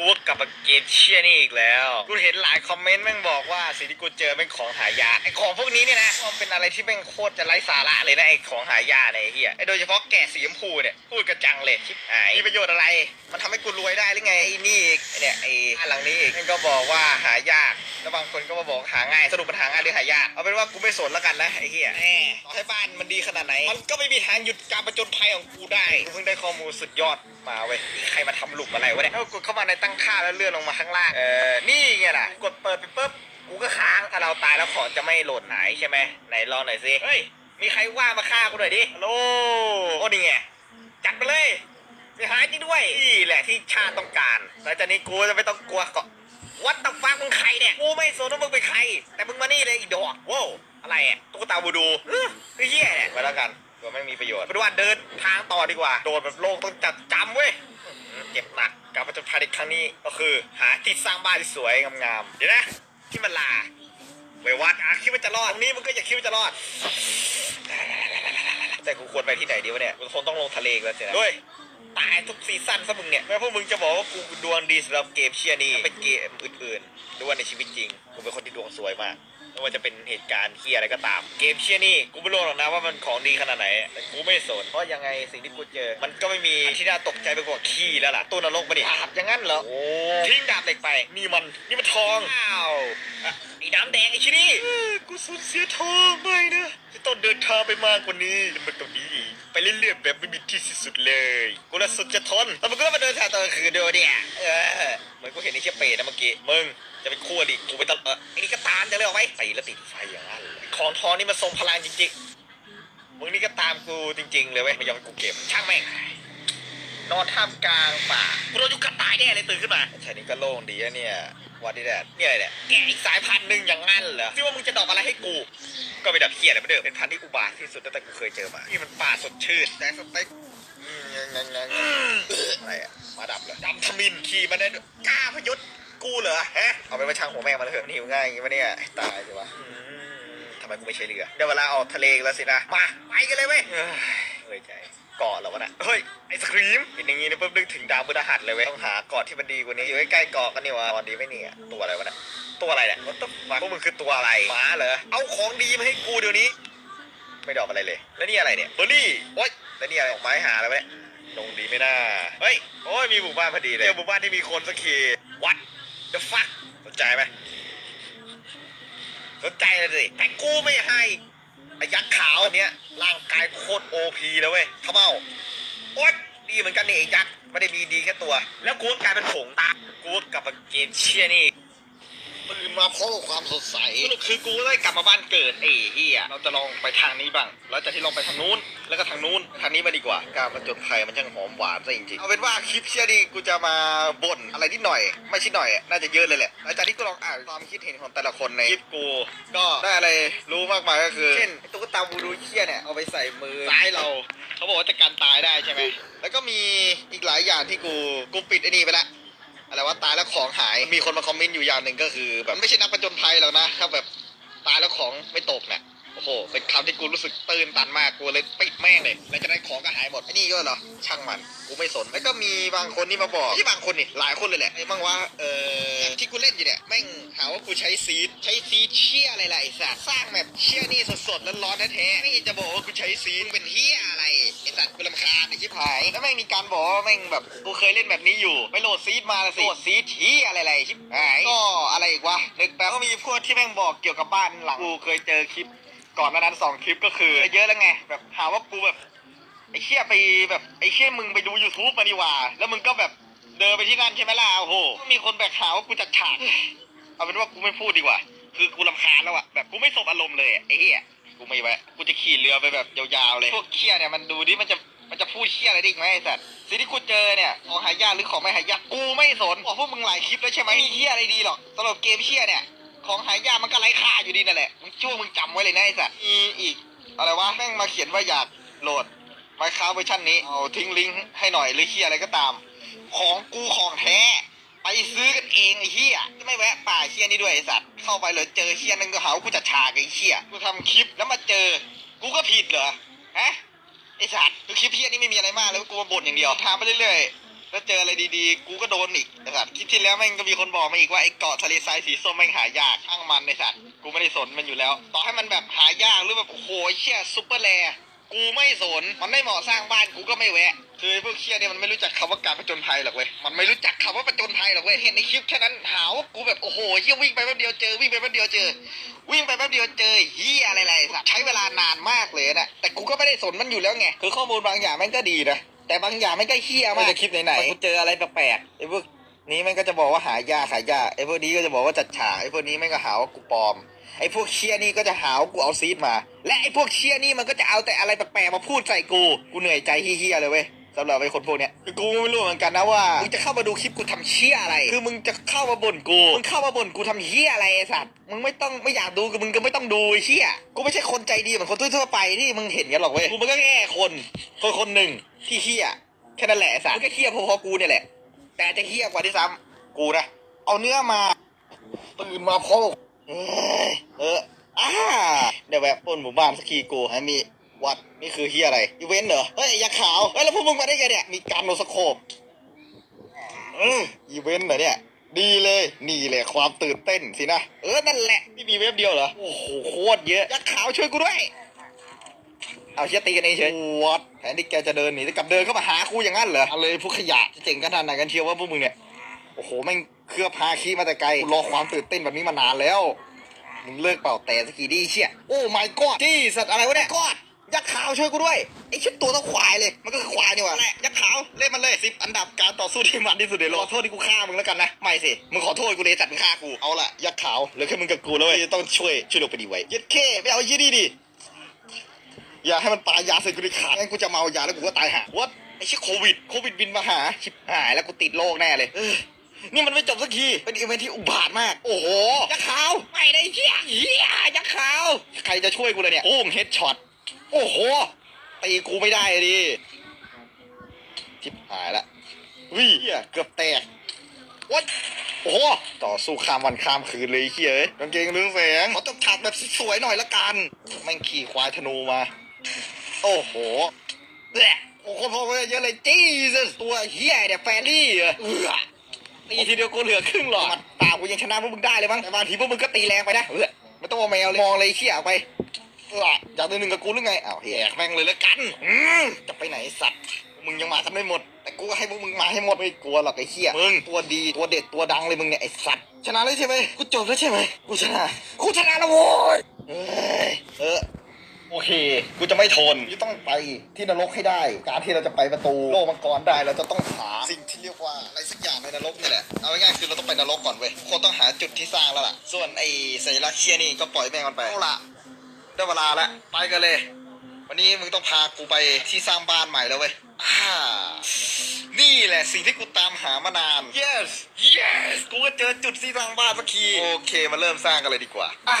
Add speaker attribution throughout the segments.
Speaker 1: กูว่ากลับมาเกมเชียนี่อีกแล้ว กูเห็นหลายคอมเมนต์แม่งบอกว่าสิ่งที่กูเจอแม่งของหายากไอ้ของพวกนี้เนี่ยนะมันเป็นอะไรที่แม่งโคตรจะไร้สาระเลยนะไอ้ของหายากเนี่ยไอ้เหี้ยไอโดยเฉพาะแกะสีชมพูเนี่ยพูดกระจังเลยชิบหายมีประโยชน์อะไร มันทำให้กูรวยได้หรือไงไอ้นี่อีกไอ้เนี่ยไอ้บ้านหลังนี้อีกแม่งก็บอกว่าหายากแล้วบางคนก็มาบอกหาง่ายสรุปมันหาง่ายหรือหายากเอาเป็นว่ากูไม่สนแล้วกันนะไอ้เหี้ยแหมต่อให้บ้านมันดีขนาดไหนมันก็ไม่มีทางหยุดการประจนภัยของกูได้กูเพิ่งได้ข้อมูลสุดยอดมาเว้ยใครมาทำหลุมอะไรวะเนี่ยถ้ากดเข้ามาในตั้งค่าแล้วเลื่อนลงมาข้างล่าง เออ นี่ไงล่ะ กดเปิดไปปุ๊บ กูก็ค้าง ถ้าเราตายแล้วของจะไม่โหลดหายใช่ไหม ไหนลองหน่อยสิ เฮ้ย มีใครว่ามาฆ่ากูหน่อยดิฮัลโหลโอ้นี่ไง จัดไปเลยมีหายจริงด้วย นี่แหละที่ชาติต้องการหลังจากนี้กูจะไม่ต้องกลัวเกาะวัดต f ฟักมึงใครเนี่ย กูไม่สนว่ามึงเป็นใคร แต่มึงมานี่เลยอีดอกว้าวอะไรอะตุ๊กตาบูดูเฮ้ยเฮียเนี่ยไปแล้วกันก็ไม่มีประโยชน์เป็นว่าเดินทางต่อดีกว่า โดนแบบโลกต้องจัดจำเว้ยอื้อหือ เจ็บหนักการประจนภัยในครั้งนี้ก็คือ หาที่สร้างบ้านที่สวยงามๆเดี๋ยวนะ ที่มันลาเว้ยวัดอะคิดว่าจะรอดตรงนี้มึงก็อย่าคิดว่าจะรอด แต่กูควรไปที่ไหนดีวะเนี่ยกูคงต้องลงทะเลอีกแล้วเจ้ะด้วยตายทุกซีซั่นซะมึงเนี่ยแม้พวกมึงจะบอกว่ากูดวงดีสำหรับเกมเชียร์นี่เป็นเกมอื่นๆหรือว่าในชีวิตจริงกูเป็นคนที่ดวงสวยมาก ไม่ว่าจะเป็นเหตุการณ์เฮียอะไรก็ตาม เกมเชียร์นี่กูไม่รู้หรอกนะว่ามันของดีขนาดไหนแต่กูไม่สนเพราะยังไงสิ่งที่กูเจอ มันก็ไม่มีที่น่าตกใจไปกว่าขี้แล้วล่ะตัวนรกมาดิดาบอย่างนั้นเหรอโอ้ทิ้งดาบเหล็กไปนี่มันนี่มันทองอ้าวอะ ไอ้น้ำแดงไอ้ชินี่กูสูญเสียทองไม่นะ จะต้องเดินทางไปมากกว่านี้แล้วมันตรงนี้อีกไปเรื่อยๆแบบไม่มีที่สิ้นสุดเลยกูละสุดจะทนแล้วมึงก็มาเดินทางตอนกลางคืนด้วยเนี่ยเออเหมือนกูเห็นไอ้เชี่ยเปรตนะเมื่อกี้มึงจะเป็นคู่อริกูไปตลอดเออไอ้นี่ก็ตามจะเลยออกไปตีแล้วติดไฟอย่างนั้นเลยของทองนี่มันทรงพลังจริงๆมึงนี่ก็ตามกูจริง ๆ เลยเว้ยไม่ยอมให้กูเก็บช่างแม่งนอนท่ามกลางป่ากูโดนยุงกัดตายแน่เลยตื่นขึ้นมาแถวนี้ก็โล่งดีอะเนี่ย วัดดีแดดเนี่ยอะไรเนี่ยแกอีกสายพันธุ์หนึ่งอย่างงั้นเหรอคิดว่ามึงจะดอกอะไรให้กู ก็ไปดับเขียดไรไม่เดิมเป็นพันธุ์ที่อุบาทที่สุดตั้งแต่กูเคยเจอมานี่มันป่าสดชื่นแต่สเต็กอืมยังยังยังอะไรอะมาดับเหรอดำทมินขี่มาได้กล้าพยุทธ์กูเหรอฮะเอาไปมาช่างหัวแม่งมาเลยเถอะมันหิวง่ายอย่างงี้ปะเนี่ยตายสิวะทำไมกูไม่ใช่เรือเดี๋ยวเวลาออกทะเลแล้วสินะมาไปกันเลยเว้ยเฮ้ยใจ เกาะเหรอวะน่ะเฮ้ยไอศครีมเป็นอย่างงี้นะปุ๊บนึกถึงดาวพฤหัสเลยเว้ยต้องหาเกาะที่มันดีกว่านี้อยู่ใกล้ๆเกาะกันนี่วะตอนนี้ไม่เนี่ยตัวอะไรวะน่ะตัวอะไรเนี่ยวัตถุพวกมึงคือตัวอะไรหมาเหรอเอาของดีมาให้กูเดี๋ยวนี้ ไม่ดอกอะไรเลย แล้วนี่อะไรเนี่ยเบอร์รี่โอ๊ยแล้วนี่อะไรออกไม้หาอะไรวะเนี่ยลงดีไม่น่าเฮ้ยโอ้ยมีหมู่บ้านพอดีเลยเจอหมู่บ้านที่มีคนสักทีวัด the fuck สนใจไหมสนใจเลยสิแต่กูไม่ให้ ไอ้ยักษ์ขาวอันเนี้ยร่างกายโคตรโอพีเลยเว้ยขาเมาโอ๊ยดีเหมือนกันนี่ไอ้ยักษ์ไม่ได้มีดีแค่ตัว แล้วกูก็กลายเป็นผงตากูก็กลับมาเกมเชียนี่ ตื่นมาพร้อมกับความสดใสสรุปคือกูได้กลับมาบ้านเกิดไอ้เฮียเราจะลองไปทางนี้บ้างแล้วจากที่ลองไปทางนู้น แล้วก็ทางนู้นทางนี้มาดีกว่า การประจนภัยมันช่างหอมหวานซะจริงๆเอาเป็นว่าคลิปเชียนี่กูจะมาบ่นอะไรนิดหน่อย ไม่ใช่หน่อยอะน่าจะเยอะเลยแหละหลังจากที่กูลองอ่านความคิดเห็นของแต่ละคนในคลิปกู ก็ได้อะไรรู้มากมายก็คือเช่นไอ้ตุ๊กตาบูดูเชียเนี่ยเอาไปใส่มือซ้ายเรา เขาบอกว่าจะกันตายได้ใช่ไหมแล้วก็มีอีกหลายอย่างที่กูกูปิดไอ้นี่ไปละ อะไรว่าตายแล้วของหายมีคนมาคอมเมนต์อยู่อย่างหนึ่งก็คือ แบบไม่ใช่นักประจนภัยหรอกนะถ้าแบบตายแล้วของไม่ตกเนี่ย โอ้โห เป็นคำที่กูรู้สึกตื่นตันมากกูเลยปิดแม่งเลยแล้วจะได้ของก็หายหมดไอ้นี่ก็เหรอ ช่างมัน กูไม่สน แล้วก็มีบางคนที่มาบอกที่บางคนนี่หลายคนเลยแหละไอ้บ้างว่า เออที่กูเล่นอยู่เนี่ยแม่งหาว่ากูใช้ซีดใช้ซีดเชี่ยอะไรล่ะไอ้สัสสร้างแบบเชี่ยนี่สดๆแล้วร้อนๆแท้ๆไม่จะบอกว่ากูใช้ซีดมึงเป็นเฮียอะไรไอ้สัสกูรำคาญไอ้ชิบหายแล้วแม่งมีการบอกว่าแม่งแบบกูเคยเล่นแบบนี้อยู่ไปโหลดซีดมาละสิโหลดซีดที่อะไรอะไรชิบหายก็อะไรอีกวะนึกแป๊บก็มีพวกที่แม่งบอกเกี่ยวกับบ้านหลังกูเคยเจอคลิป ก่อนหนานั้นสองคลิปก็คือเยอะแล้วไง แบบหาว่ากูแบบไอ้เชี่ยไปแบบไอ้เชี่ยมึงไปดู YouTube มาดีกว่า แล้วมึงก็แบบเดินไปที่นั่นใช่ไหมล่ะโอ้โหมีคนแบกหาว่ากูจัดฉากเอาเป็นว่ากูไม่พูดดีกว่า คือกูรำคาญแล้วอะแบบกูไม่สบอารมณ์เลยไอ้เหี้ยกูไม่แวะกูจะขี่เรือไปแบบยาวๆเลยพวกเชี่ยเนี่ยมันดูดิมันจะมันจะพูดเชี่ยอะไรได้อีกไหมไอ้สัตว์สิ่งที่กูเจอเนี่ยของหายากหรือของไม่หายากกูไม่สนบอกพวกมึงหลายคลิปแล้วใช่ไหมไม่มีเชี่ยอะไรดีหรอกสำหรับเกมเชี่ยเนี่ย ของหายากมันก็ไร้ค่าอยู่ดีนั่นแหละมึงช่วมึงจำไว้เลยนะไอ้สัตว์มีอีก อะไรวะแม่งมาเขียนว่าอยากโหลดไมค้าเวอร์ชันนี้เอาทิ้งลิงก์ให้หน่อยหรือเฮียอะไรก็ตาม ของกูของแท้ ไปซื้อกันเองไอ้เฮียไม่แวะป่าเฮียนี่ด้วยไอ้สัตว์เข้าไปเลยเจอเฮียนั่นก็หาว่ากูจะฉากไอ้เฮียกูทำคลิปแล้วมาเจอ กูก็ผิดเหรอฮะไอ้สัตว์คือคลิปเฮียนี่ไม่มีอะไรมากเลยกูมาบ่นอย่างเดียวทามไปเรื่อยๆ ถ้าเจออะไรดีๆ กูก็โดนอีกไอ้สัตว์คลิปที่แล้วแม่งก็มีคนบอกมาอีกว่าไอ้เกาะทะเลทรายสีส้มแม่งหายากช่างมันไอ้สัตว์กูไม่ได้สนมันอยู่แล้ว ต่อให้มันแบบหายากหรือแบบโอ้โหเชี่ยซุปเปอร์แรกูไม่สน มันไม่เหมาะสร้างบ้านกูก็ไม่แวะ คือพวกเชี่ยเนี่ยมันไม่รู้จักคำว่าการผจญภัยหรอกเว้ย มันไม่รู้จักคำว่าผจญภัยหรอกเว้ย เห็นในคลิปแค่นั้นหาว่ากูแบบโอ้โหเชี่ยวิ่งไปแป๊บเดียวเจอวิ่งไปแป๊บเดียวเจอ วิ่งไปแป๊บเดียวเจอเฮียอะไรๆสัตว์ใช้เวลานานมากเลยนะแต่กูก็ไม่ได้สนมันอยู่แล้วไง คือข้อมูลบางอย่างแม่งก็ดีนะ แต่บางอย่างแม่งก็เฮี้ยมากจะคลิปไหนๆกูเจออะไรแปลกๆไอ้พวกนี้แม่งก็จะบอกว่าหายากหายากไอ้พวกนี้ก็จะบอกว่าจัดฉากไอ้พวกนี้แม่งก็หาว่ากูปลอมไอ้พวกเชียนี่ก็จะหาว่ากูเอาซีดมา และไอ้พวกเชียนี่มันก็จะเอาแต่อะไรแปลกๆมาพูดใส่กูกูเหนื่อยใจเฮี้ยๆเลยเว้ย สำหรับไอ้คนพวกเนี้ยคือกูไม่รู้เหมือนกันนะว่ามึงจะเข้ามาดูคลิปกูทำเชี่ยอะไร คือมึงจะเข้ามาบ่นกูมึงเข้ามาบ่นกูทำเฮี้ยอะไรไอ้สัตว์มึงไม่ต้องไม่อยากดูก็มึงก็ไม่ต้องดูไอ้เชี่ยกูไม่ใช่คนใจดีเหมือนคนทั่วๆไปที่มึงเห็นกันหรอกเว้ยกูมันก็แค่คนคนคนหนึ่งที่เฮี้ยแค่นั้นแหละไอ้สัตว์มันก็เฮี้ยพอๆกูเนี่ยแหละ แต่จะเฮี้ยกว่าที่ซ้ำกูนะเอาเนื้อมาตื่นมาพอเอ้ยเอออ่าเดี๋ยวแวะปล้นหมู่บ้านสักทีกูให้มี วัดนี่คือเฮียอะไรอีเวนต์เหรอ เฮ้ยยาขาว เฮ้ย แล้วพวกมึงมาได้ไงเนี่ย มีการโนสโคปอืมอีเวนต์เหรอเนี่ย ดีเลย นี่แหละความตื่นเต้นสินะ เออ นั่นแหละนี่มีเว็บเดียวเหรอ โอ้โห โคตรเยอะยาขาวช่วยกูด้วย เอาเชียตีกันเองเฉยวัดแทนที่แกจะเดินหนีแต่กลับเดินเข้ามาหากูอย่างนั้นเหรอ เอาเลยพวกขยะจะเจ๋งขนาดไหนกันเชียวว่าพวกมึงเนี่ย โอ้โหแม่งเครือพาขี้มาแต่ไกลกูรอความตื่นเต้นแบบนี้มานานแล้ว มึงเลิกเป่าแต่สกกีดีเชี่ย โอ้ my god จี้สัตว์อะไรวะเนี่ยกอด ยักษ์ขาวช่วยกูด้วยไอ้ชุดตัวต้องควายเลย มันก็คือควายนี่หว่าแหละยักษ์ขาวเล่นมันเลยสิบอันดับการต่อสู้ที่มันที่สุดในโลกขอโทษที่กูฆ่ามึงแล้วกันนะไม่สิมึงขอโทษกูเลยสัตว์มึงฆ่ากูเอาละยักษ์ขาวเหลือแค่มึงกับกูแล้วเว้ยที่ต้องช่วยช่วยลงไปดีไว้ยัดเข้ไปเอายี่ดีดิอย่าให้มันตายยาใส่กูดิขาดงั้นกูจะเมายาแล้วกูก็ตายหาวัดไอ้เชี่ยโควิดโควิดบินมาหาชิบหายแล้วกูติดโรคแน่เลยเออนี่มันไม่จบสักที เป็นอีเวนท์ที่อุบาทมาก โอ้โหยักษ์ขาว ไม่ได้เชี่ยเฮียยักษ์ขาว ใครจะช่วยกูเลยเนี่ย โอ้งเฮดช็อต โอ้โหตีกูไม่ได้ดิชิบหายละวิเฮียเกือบแตกวัดโอ้โหต่อสู้ข้ามวันข้ามคืนเลยไอ้เฮียเอ้ยกางเกงเรืองแสงขอต้องฉากแบบสวยๆหน่อยละกันแม่งขี่ควายธนูมา โอ้โหแหละโอ้โหพอเยอะเลยจี้สตัวเฮียเนี่ยแฟรี่เหรอเออตีทีเดียวกูเหลือครึ่งหลอดมันตากูยังชนะพวกมึงได้เลยมั้งแต่บางทีพวกมึงก็ตีแรงไปนะเออไม่ต้องเอาแมวเลยมองเลยไอ้เฮียออกไป เอออยากตัวหนึ่งกับกูหรือไงอ้าวแหกแม่งเลยละกันอืมจะไปไหนไอ้สัตว์พวกมึงยังมากันไม่หมด แต่กูให้พวกมึงมาให้หมดไม่กลัวหรอกไอ้เฮียมึงตัวดีตัวเด็ดตัวดังเลยมึงเนี่ยไอ้สัตว์ชนะแล้วใช่ไหมกูจบแล้วใช่ไหมกูชนะกูชนะแล้วโว้ยเอ้ยเออโอเค กูจะไม่ทนกูต้องไปที่นรกให้ได้ การที่เราจะไปประตูโลกมังกรได้ เราจะต้องหาสิ่งที่เรียกว่าอะไรสักอย่างในนรกนี่แหละ เอาง่ายๆคือเราต้องไปนรกก่อนเว้ย คนต้องหาจุดที่สร้างแล้วล่ะ ส่วนไอ้สัญลักษณ์เชียนี่ก็ปล่อยแม่งมันไปเอาละ ได้เวลาแล้วไปกันเลย วันนี้มึงต้องพากูไปที่สร้างบ้านใหม่แล้วเว้ยอ่านี่แหละสิ่งที่กูตามหามานาน yes yes กูก็เจอจุดที่สร้างบ้านสักทีโอเคมาเริ่มสร้างกันเลยดีกว่าอ่า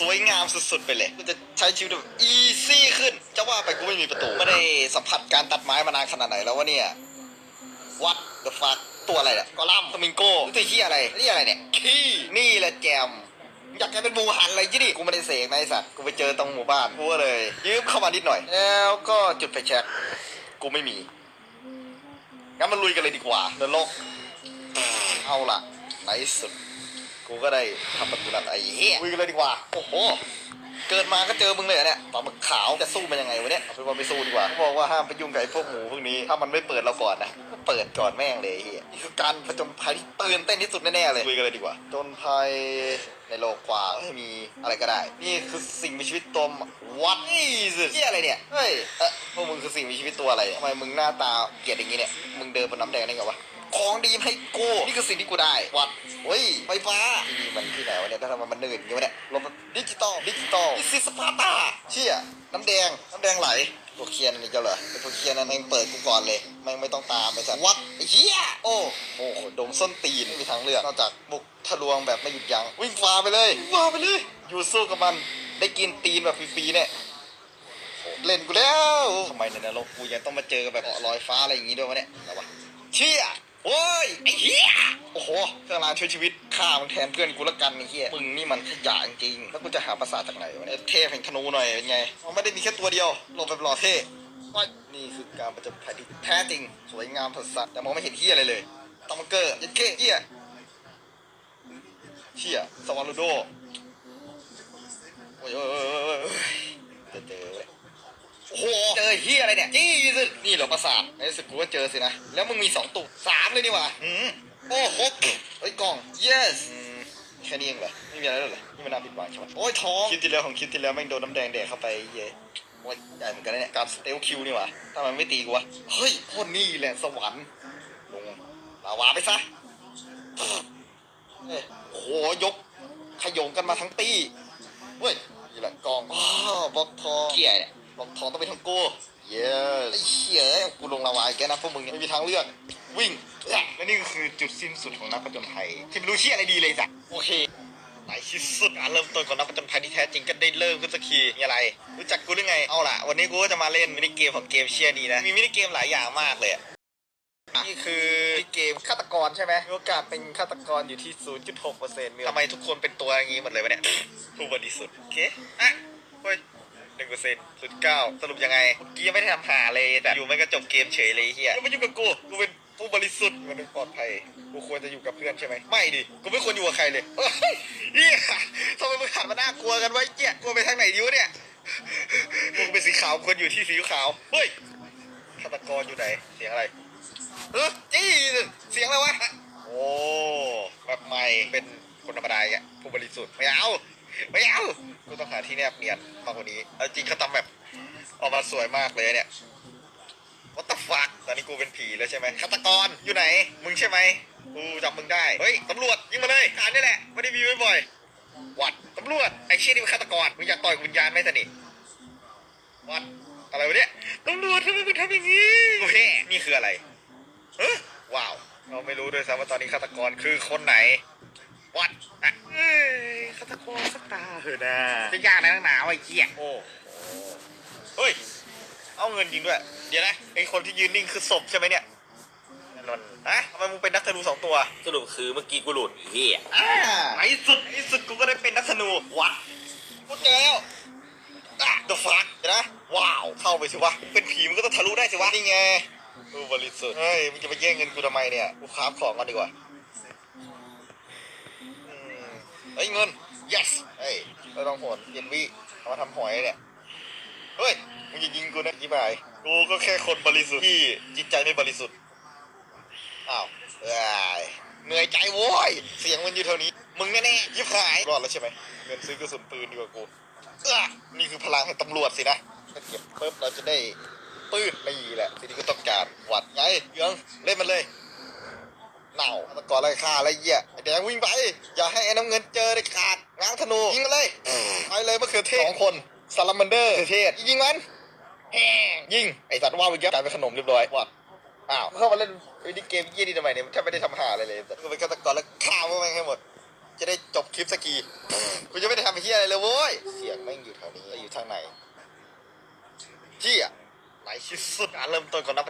Speaker 1: สวยงามสุดๆไปเลยกูจะใช้ชีวิตแบบอีซี่ขึ้น จะว่าไปกูไม่มีประตูไม่ได้สัมผัสการตัดไม้มานานขนาดไหนแล้ววะเนี่ยวัด the fuck ตัวอะไรเนี่ยกอลัมน์ฟลามิงโก้ตัวเฮียอะไรนี่อะไรเนี่ยขี้นี่แหละแจม อยากแกเป็นหมูหันอะไรยี่ดิกูไม่ได้เสกนายสัตว์กูไปเจอตรงหมู่บ้านกูก็เลย ยืมเข้ามานิดหน่อย แล้วก็จุดไฟแช็กกูไม่มีงั้นมันลุยกันเลยดีกว่านรกเอาล่ะในที่สุด กูก็ได้ทำประตูนั้นไอ้เหี้ยลุยกันเลยดีกว่า โอ้โห เกิดมาก็เจอมึงเลยเหรอเนี่ยปลาหมึกขาวจะสู้มันยังไงวะเนี่ยเอาเป็นว่าไม่สู้ดีกว่าเขาบอกว่าห้ามไปยุ่งกับไอ้พวกหมูพวกนี้ถ้ามันไม่เปิดเราก่อนนะก็เปิดก่อนแม่งเลยไอ้เฮียนี่คือการผจญภัยที่ตื่นเต้นที่สุดแน่ๆเลยคุยกันเลยดีกว่าจนภัยในโลกกว้างไม่มีอะไรก็ได้ นี่คือสิ่งมีชีวิตตัววัดนี่สิเฮียอะไรเนี่ยเฮ้ยเอ๊ะพวกมึงคือสิ่งมีชีวิตตัวอะไรเนี่ยทำไมมึงหน้าตาเกลียดอย่างงี้เนี่ยมึงเดินบนน้ำแดงได้ไงวะของดีมาให้กูนี่คือสิ่งที่กูได้วัดเฮ้ยไฟฟ้านี่มันที่ไหนวะเนี่ยถ้าทำไมมันเนินอย่างงี้วะเนี่ยลมดิจิตอลดิจิตอลนี่สิสปาตาเชี่ยน้ำแดง น้ำแดงไหลตัวเคียนนนี้เจ้าเหรอไอ้ตัวเคียนนั้นแม่งเปิดกูก่อนเลยแม่ไม่ต้องตามไปสัตวัดเหี้ยโอ้โอ้โหดมส้นตีนไม่มีทางเลือกนอกจากบุกทะลวงแบบไม่หยุดยั้งวิ่งฟ้าไปเลยว้าไปเลย อยู่สู้กับมันได้กินตีนแบบฟรีๆเนี่ยเล่นกูแล้วทำไมในนรกกูยังต้องมาเจอกับแบบเกาะลอยฟ้าอะไรอย่างงี้ด้วยวะเนี่ยอะไรวะเชี่ยโอ้ยไอ้เหี้ยโอ้โหเครื่องรางช่วยชีวิต ฆ่ามันแทนเพื่อนกูละกันไอ้เหี้ยมึงนี่มันขยะจริงแล้วกูจะหาภาษาจากไหนวะเนี่ยเทพแห่งธนูหน่อยเป็นไงมันไม่ได้มีแค่ตัวเดียวโลบแบบหล่อเท่ว่นี่คือการประจนภัยที่แท้จริง สวยงามสดใสแต่มองไม่เห็นเฮียอะไรเลยตอมเกอร์ยันเก้เฮียเฮียสวารูโดโอ้ยโอ้ยโอ้ยเจอเว้ยโอ้โหเจอเฮียอะไรเนี่ยจี้สุดนี่เหรอประสาทในสุดกูก็เจอสินะ แล้วมึงมีสองตุกสามเลยนี่หว่าอืมโอ้โห ฮ้ยกล่อง yes อืมแค่นี้เองเหรอไม่มีอะไรแล้วเหรอนี่มันน่าผิดหวังใช่ไหมโอ้ยท้องคลิปที่แล้วของคลิปที่แล้วแม่งโดนน้ำแดงแดกเข้าไปเย้โอ้ยใหญ่เหมือนกันนะเนี่ยการสเตลคิวนี่หว่าทำไมไม่ตีกูวะเฮ้ยโคตรนี่แหละสวรรค์ลงลาวาไปซะเอ้ยโอ้โหยกขยงกันมาทั้งตีเว้ยนี่แหละกองอ้าวบล็อกทองเกียร์เนี่ยบล็อกทองต้องเป็นของกูเย้ไอ้เหี้ยเอ้ยกูลงลาวาอีกแล้วนะพวกมึงเนี่ยไม่มีทางเลือกวิ่ง และนี่ก็คือจุดสิ้นสุดของนักผจญภัย ที่ไม่รู้เชี่ยอะไรดีเลยจ้ะโอเคในที่สุดการเริ่มต้นของนักผจญภัยที่แท้จริงก็ได้เริ่มขึ้นสักทีมีอะไร รู้จักกูหรือไงเอาล่ะ วันนี้กูก็จะมาเล่นมินิเกมของเกมเชียร์นี้นะมีมินิเกมหลายอย่างมากเลยอะนี่คือมินิเกมฆาตกรใช่ไหมมีโอกาสเป็นฆาตกรอยู่ที่ 0.6%มีทำไมทุกคนเป็นตัวอย่างนี้หมดเลยวะเนี่ยผู้บริสุทธิ์โอเคอะเฮ้ยหนึ่งเปอร์เซ็นต์สุดเก้าสรุปยังไงเมื่อกี้ยังไม่ได้ทำหาเลยแต่อยู่มันก็จบเกมเฉยเลยไอ้เฮียยังไม่ยุ่งกับกูกูเป็น ผู้บริสุทธิ์มันเป็นปลอดภัย กูควรจะอยู่กับเพื่อนใช่ไหมไม่ดิ กูไม่ควรอยู่กับใครเลยเฮ้ยเฮียทำไมมึงหันมาน่ากลัวกันไว้เจี๊ยกลัวไปทางไหนดิวะเนี่ยมึงเป็นสีขาวควรอยู่ที่สีขาว เฮ้ยฆาตกรอยู่ไหน เสียงอะไรเออจี้เสียงอะไรวะ โอ้แบบใหม่เป็นคนธรรมดาอะผู้บริสุทธิ์ไม่เอาไม่เอา กูต้องหาที่แนบเนียนมากกว่านี้ เอาจริงเขาทำแบบออกมาสวยมากเลยเนี่ย What the fuck ตอนนี้กูเป็นผีแล้วใช่ไหมฆาตกรอยู่ไหน มึงใช่ไหมกูจำมึงได้ เฮ้ยตำรวจยิงมาเลยอ่านนี่แหละไม่ได้มีบ่อยๆวัดตำรวจไอ้เชี่ยนี่เป็นฆาตกรมึงอยากต่อยกับวิญญาณไหมสนิทวัดอะไรวะเนี่ยตำรวจทำไมมึงทำอย่างนี้โอเคนี่คืออะไรเฮ้ยว้าว เราไม่รู้ด้วยซ้ำว่าตอนนี้ฆาตกรคือคนไหนวัดอะเอ้ยฆาตกรสักตาเถอะนะจะยากนะนักหนาไอ้เจี๊ยโอ้โหเฮ้ย เอาเงินจริงด้วย เดี๋ยวนะไอ้คนที่ยืนนิ่งคือศพใช่ไหมเนี่ยนนท์ฮะทำไมมึงเป็นนักธนูสองตัว
Speaker 2: สรุปคือเมื่อกี้กูหลุดเฮีย
Speaker 1: อ่าในสุดในสุดกูก็ได้เป็นนักธนูวัดกูเจอแล้วอะ the fuck เดี๋ยวนะ ว้าว เข้าไปสิวะ เป็นผีมันก็ต้องทะลุได้สิวะ นี่ไงกูบริสุทธิ์ เฮ้ย มึงจะไปแย่งเงินกูทำไมเนี่ย กูคราฟของก่อนดีกว่าอืมเฮ้ยเงิน yes เฮ้ยเราต้องโหนเย็นวิเอามาทำหอยเนี่ย เฮ้ย มึงจะยิงกูนะยี่บายกูก็แค่คนบริสุทธิ์ที่จิตใจไม่บริสุทธิ์ อ้าวเอ้ยเหนื่อยใจโว้ย เสียงมันอยู่เท่านี้ มึงแน่ๆยิบหาย รอดแล้วใช่ไหมเงินซื้อกระสุนปืนดีกว่ากูเอ้อนี่คือพลังแห่งตำรวจสินะถ้าเก็บปุ๊บเราจะได้ปืนไม่แหละสิ่งที่กูต้องการหวัดไงเยังเล่นมันเลยเน่าตะกอนอะไรฆ่าอะไรเหี้ยไอ้แดงวิ่งไป อย่าให้ไอ้น้ำเงินเจอเด็ดขาดง้างธนูยิงมันเลยไปเลยมะเขือเทศสองคน ซาลามันเดอร์มะเขือเทศยิงมันแห้งยิงไอ้สัตว์ว่าวไปเยอะกลายเป็นขนมเรียบร้อยวัดอ้าวเข้ามาเล่นวิดีเกมยี่นี่ทำไมเนี่ยแทบไม่ได้ทำหาอะไรเลยแต่ก็เป็นฆาตกรแล้วฆ่าพวกแม่งให้หมด จะได้จบคลิปสักทีกูจะไม่ได้ทำไอ้เหี้ยอะไรเลยโว้ยเสียงแม่งอยู่แถวนี้แล้วอยู่ทางไหนเหี้ยไหนที่สุดการเริ่มต้นของนัก